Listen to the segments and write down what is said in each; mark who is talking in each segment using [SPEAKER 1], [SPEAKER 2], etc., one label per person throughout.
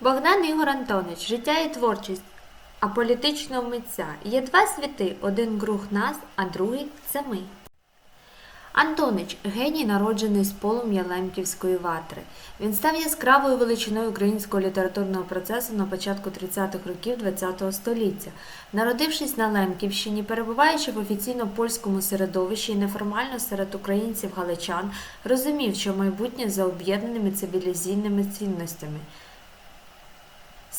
[SPEAKER 1] Богдан Ігор Антонович, життя і творчість аполітичного митця. Є два світи: один круг нас, а другий це ми. Антонич геній, народжений з полум'я Лемківської ватри. Він став яскравою величиною українського літературного процесу на початку 30-х років ХХ століття. Народившись на Лемківщині, перебуваючи в офіційно польському середовищі і неформально серед українців галичан, розумів, що майбутнє за об'єднаними цивілізійними цінностями.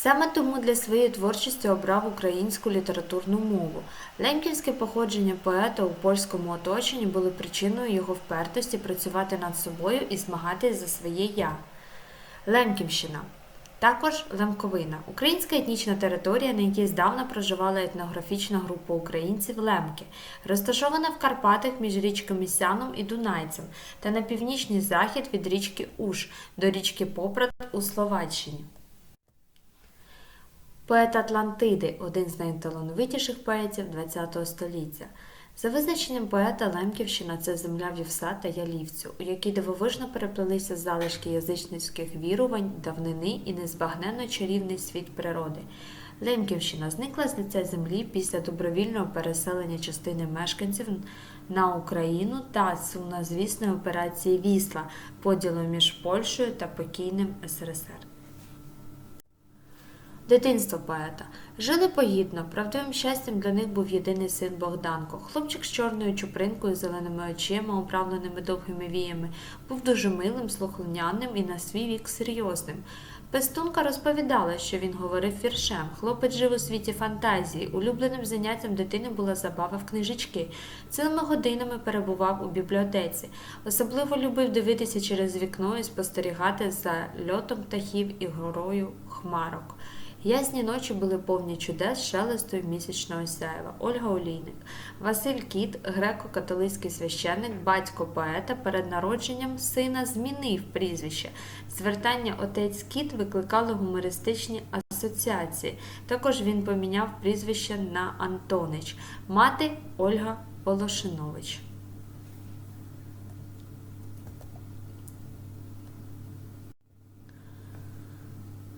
[SPEAKER 1] Саме тому для своєї творчості обрав українську літературну мову. Лемківське походження поета у польському оточенні було причиною його впертості працювати над собою і змагатись за своє я. Лемківщина. Також Лемковина українська етнічна територія, на якій здавна проживала етнографічна група українців Лемки, розташована в Карпатах між річками Сяном і Дунайцем та на північний захід від річки Уж до річки Попрат у Словаччині. Поет Атлантиди один з найталановитіших поетів ХХ століття. За визначенням поета Лемківщина це земля вівса та ялівцю, у якій дивовижно переплелися залишки язичницьких вірувань, давнини і незбагненно чарівний світ природи. Лемківщина зникла з лиця землі після добровільного переселення частини мешканців на Україну та сумнозвісної операції Вісла, поділу між Польщею та покійним СРСР. Дитинство поета. Жили погідно, правдивим щастям для них був єдиний син Богданко. Хлопчик з чорною чупринкою, зеленими очима, управленими довгими віями, був дуже милим, слухняним і на свій вік серйозним. Пестунка розповідала, що він говорив віршем. Хлопець жив у світі фантазії. Улюбленим заняттям дитини була забава в книжечки. Цілими годинами перебував у бібліотеці. Особливо любив дивитися через вікно і спостерігати за льотом птахів і горою хмарок. Ясні ночі були повні чудес шелесту й місячного сяєва. Ольга Олійник, Василь Кіт, греко-католицький священник, батько поета, перед народженням сина змінив прізвище. Звертання отець Кіт викликало гумористичні асоціації. Також він поміняв прізвище на Антонич, мати Ольга Волошинович.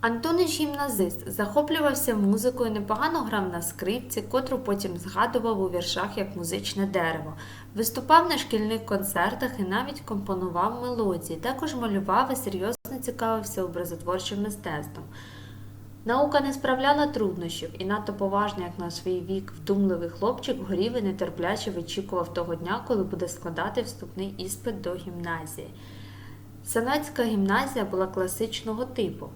[SPEAKER 1] Антонич гімназист захоплювався музикою, непогано грав на скрипці, котру потім згадував у віршах як музичне дерево. Виступав на шкільних концертах і навіть компонував мелодії. Також малював і серйозно цікавився образотворчим мистецтвом. Наука не справляла труднощів, і надто поважний, як на свій вік, вдумливий хлопчик горів і нетерпляче вичікував того дня, коли буде складати вступний іспит до гімназії. Санацька гімназія була класичного типу.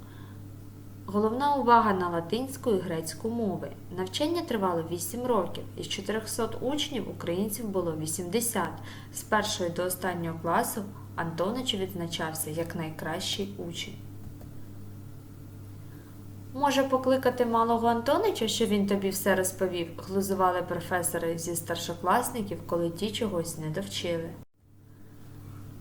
[SPEAKER 1] Головна увага на латинську і грецьку мови. Навчання тривало 8 років. Із 400 учнів українців було 80. З першої до останнього класу Антонич відзначався як найкращий учень. Може покликати малого Антонича, що він тобі все розповів, глузували професори зі старшокласників, коли ті чогось не довчили.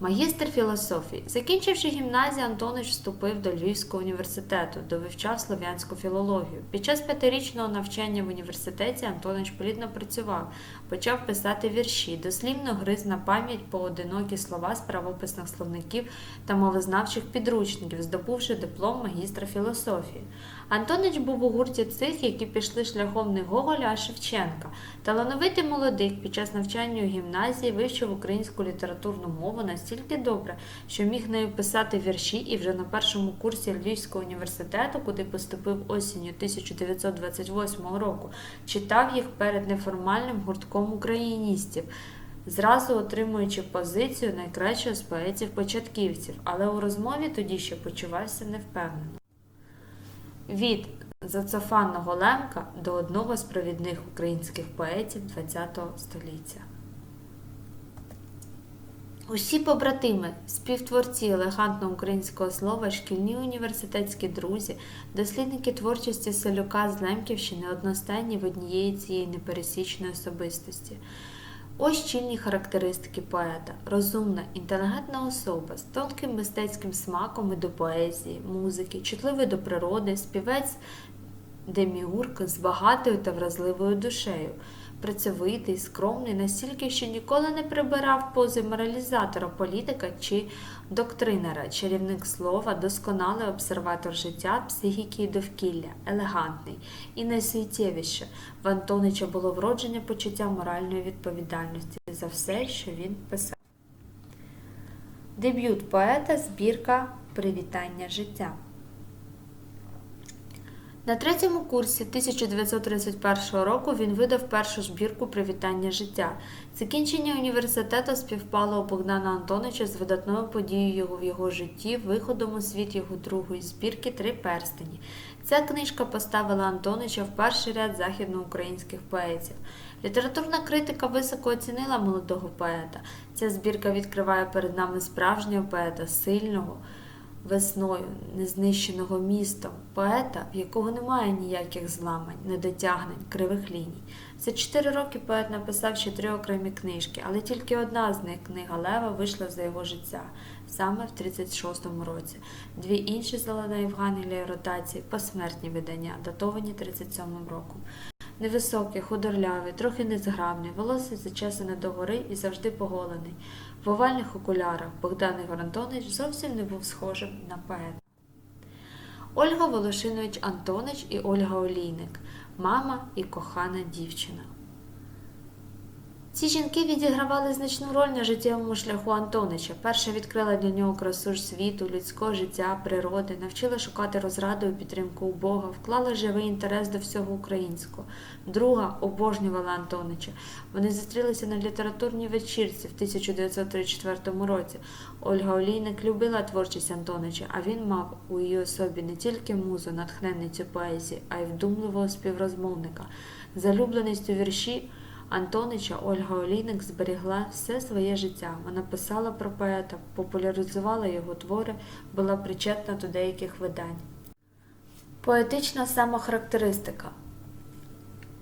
[SPEAKER 1] Магістр філософії. Закінчивши гімназію, Антонич вступив до Львівського університету, де вивчав слов'янську філологію. Під час п'ятирічного навчання в університеті Антонич плідно працював, почав писати вірші, дослівно гриз на пам'ять поодинокі слова з правописних словників та мовознавчих підручників, здобувши диплом магістра філософії. Антонич був у гурті цих, які пішли шляхом не Гоголя, а Шевченка. Талановитий молодик під час навчання у гімназії вивчив українську літературну мову настільки добре, що міг нею писати вірші і вже на першому курсі Львівського університету, куди поступив осінню 1928 року, читав їх перед неформальним гуртком україністів. Зразу отримуючи позицію найкращого з поетів-початківців, але у розмові тоді ще почувався невпевнено. Від зацофанного Лемка до одного з провідних українських поетів ХХ століття. Усі побратими, співтворці елегантного українського слова, шкільні університетські друзі, дослідники творчості Селюка з Лемківщини одностайні в однієї цієї непересічної особистості. Ось чільні характеристики поета: розумна, інтелігентна особа з тонким мистецьким смаком і до поезії, музики, чутливий до природи, співець деміург з багатою та вразливою душею. Працьовитий, скромний, настільки, що ніколи не прибирав пози моралізатора, політика чи доктринера, чарівник слова, досконалий обсерватор життя, психіки і довкілля, елегантний. І найсуттєвіше в Антонича було вроджене почуття моральної відповідальності за все, що він писав. Дебют поета збірка Привітання життя. На третьому курсі 1931 року він видав першу збірку Привітання життя. Закінчення університету співпало у Богдана Антонича з видатною подією в його житті, виходом у світ його другої збірки Три перстені. Ця книжка поставила Антонича в перший ряд західноукраїнських поетів. Літературна критика високо оцінила молодого поета. Ця збірка відкриває перед нами справжнього поета, сильного весною, незнищеного містом, поета, в якого немає ніяких зламань, недотягнень, кривих ліній. За чотири роки поет написав ще три окремі книжки, але тільки одна з них, книга Лева, вийшла за його життя саме в 36-му році. Дві інші зелена Євангелія ротації посмертні видання, датовані 37-м роком. Невисокий, худорлявий, трохи незграбний, волосся зачесане догори і завжди поголений. В овальних окулярах Богдан Ігор Антонович зовсім не був схожим на поета. Ольга Волошинович Антонич і Ольга Олійник мама і кохана дівчина. Ці жінки відігравали значну роль на життєвому шляху Антонича. Перша відкрила для нього красу ж світу, людського життя, природи, навчила шукати розраду і підтримку у Бога, вклала живий інтерес до всього українського. Друга обожнювала Антонича. Вони зустрілися на літературній вечірці в 1934 році. Ольга Олійник любила творчість Антонича, а він мав у її особі не тільки музу, натхненницю поезії, а й вдумливого співрозмовника. Залюбленість у вірші. Антонича Ольга Олійник зберігла все своє життя. Вона писала про поета, популяризувала його твори, була причетна до деяких видань. Поетична самохарактеристика.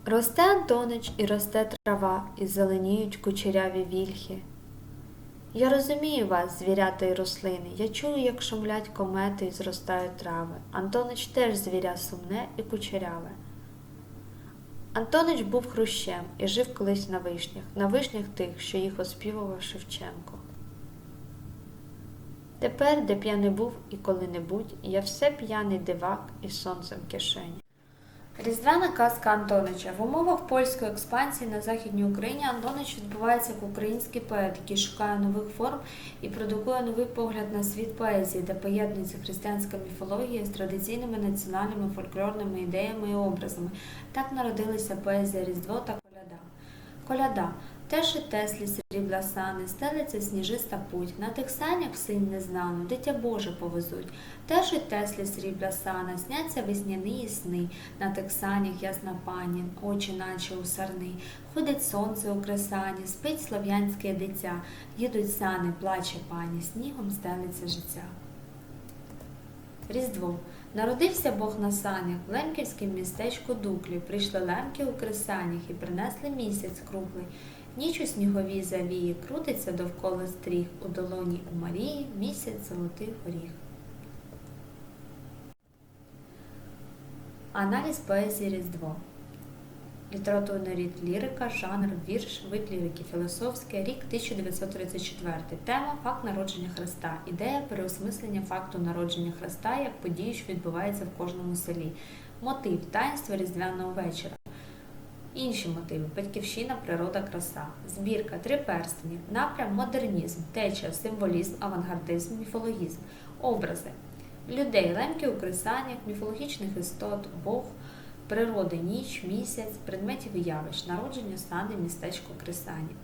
[SPEAKER 1] Росте Антонич і росте трава, і зеленіють кучеряві вільхи. Я розумію вас, звірята і рослини. Я чую, як шумлять комети і зростають трави. Антонич теж звіря сумне і кучеряве. Антонич був хрущем і жив колись на вишнях, на вишнях тих, що їх оспівував Шевченко. Тепер, де не був і коли-небудь, я все п'яний дивак із сонцем кишені. Різдвяна казка Антонича. В умовах польської експансії на Західній Україні Антонич відбувається як український поет, який шукає нових форм і продукує новий погляд на світ поезії, де поєднується християнська міфологія з традиційними національними фольклорними ідеями і образами. Так народилися поезія Різдво та Коляда. Коляда. Теші Теслі, срібла сани, стелиться сніжиста путь, на тих санях син незнану, дитя Боже повезуть. Теші Теслі, срібла сана, сняться весняні сни, на тих санях ясна пані, очі наче у сарни. Ходить сонце у кресані, спить слов'янське дитя, їдуть сани, плаче пані, снігом стелиться життя. Різдво. Народився Бог на санях, в лемківському містечку Дуклі. Прийшли лемки у кресанях і принесли місяць круглий. Ніч у сніговій завії крутиться довкола стріх, у долоні у Марії місяць золотий горіх. Аналіз поезії Різдво. Літературний рід лірика, жанр, вірш, вид лірики, філософське, рік 1934. Тема Факт народження Христа. Ідея переосмислення факту народження Христа як події, що відбувається в кожному селі. Мотив таїнство Різдвяного вечора. Інші мотиви. Батьківщина, природа, краса, збірка, три перстені, напрям модернізм, течія, символізм, авангардизм, міфологізм, образи. Людей, лемки у кресаннях, міфологічних істот, Бог, природи, ніч, місяць, предметів і явищ, народження, сани, містечко, кресані.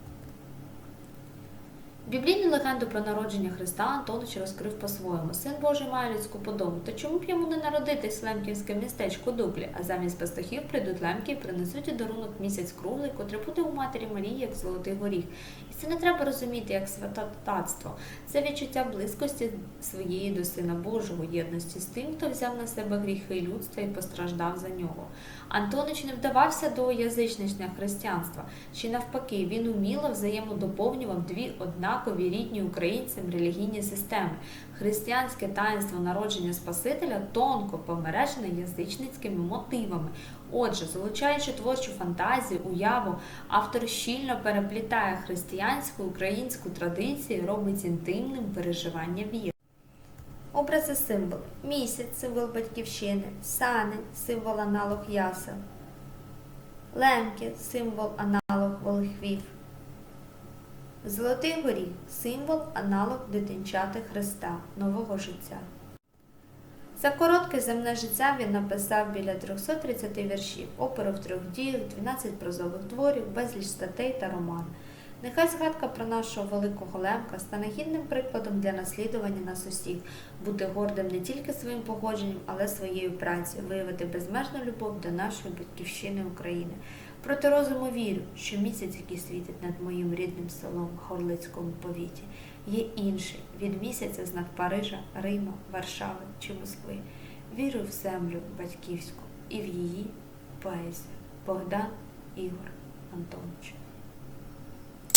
[SPEAKER 1] Біблійну легенду про народження Христа Антонич розкрив по-своєму. Син Божий має людську подобу. То чому б йому не народитись в лемківське містечко Дуклі, а замість пастухів прийдуть лемки і принесуть у дарунок місяць круглий, котрий буде у матері Марії, як золотий горіх. І це не треба розуміти як святотатство. Це відчуття близькості своєї до Сина Божого, єдності з тим, хто взяв на себе гріхи людства і постраждав за нього. Антонич не вдавався до язичничного християнства, чи навпаки, він уміло взаємодоповнював дві однакові однакові рідні українцям релігійні системи. Християнське таїнство народження Спасителя тонко помережене язичницькими мотивами. Отже, залучаючи творчу фантазію, уяву, автор щільно переплітає християнську українську традицію, робить інтимним переживання віри. Образи символи. Місяць символ батьківщини, сани символ аналог ясел, лемки символ аналог волхвів. Золотий горіх символ аналог дитинчати Христа, нового життя. За коротке земне життя він написав біля 330 віршів, оперу в трьох діях, 12 прозових творів, безліч статей та роман. Нехай згадка про нашого великого лемка стане гідним прикладом для наслідування нас усіх, бути гордим не тільки своїм походженням, але своєю працею, виявити безмежну любов до нашої батьківщини України. Проти розуму вірю, що місяць, який світить над моїм рідним селом Хорлицькому повіті, є інший від місяця знак Парижа, Рима, Варшави чи Москви. Вірю в землю батьківську і в її поезію. Богдан Ігор Антонович.